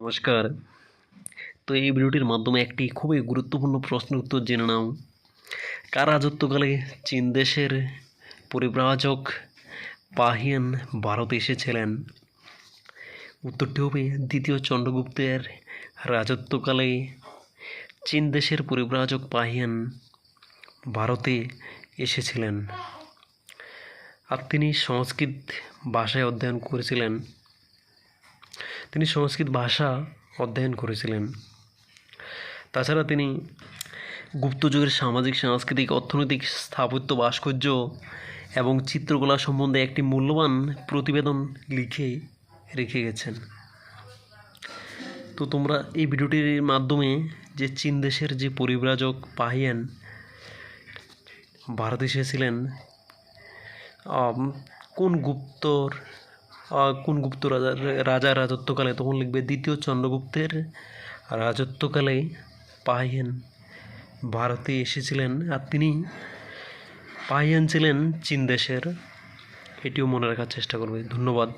নমস্কার। তো এই ভিডিওটির মাধ্যমে একটি খুবই গুরুত্বপূর্ণ প্রশ্নের উত্তর জেনে নাও। কার রাজত্বকালে চীন দেশের পরিব্রাজক পাহিয়ান ভারতে এসেছিলেন? উত্তরটি হবে দ্বিতীয় চন্দ্রগুপ্তের রাজত্বকালে চীন দেশের পরিব্রাজক পাহিয়ান ভারতে এসেছিলেন। আর তিনি সংস্কৃত ভাষায় অধ্যয়ন করেছিলেন। তিনি সংস্কৃত ভাষা অধ্যয়ন করেছিলেন। তাছাড়া তিনি গুপ্ত যুগের সামাজিক, সাংস্কৃতিক, অর্থনৈতিক স্থাপত্য, ভাস্কর্য এবং চিত্রকলা সম্বন্ধে একটি মূল্যবান প্রতিবেদন লিখে রেখে গেছেন। তো তোমরা এই ভিডিওটির মাধ্যমে যে চীন দেশের যে পরিব্রাজক পাহিয়ান ভারত এসেছিলেন কোন গুপ্তর কোন গুপ্ত রাজার রাজা রাজত্বকালে? তখন লিখবে দ্বিতীয় চন্দ্রগুপ্তের রাজত্বকালে পাহিয়ান ভারতে এসেছিলেন আর তিনি পাহিয়ান ছিলেন চীন দেশের। এটিও মনে রাখার চেষ্টা করবে। ধন্যবাদ।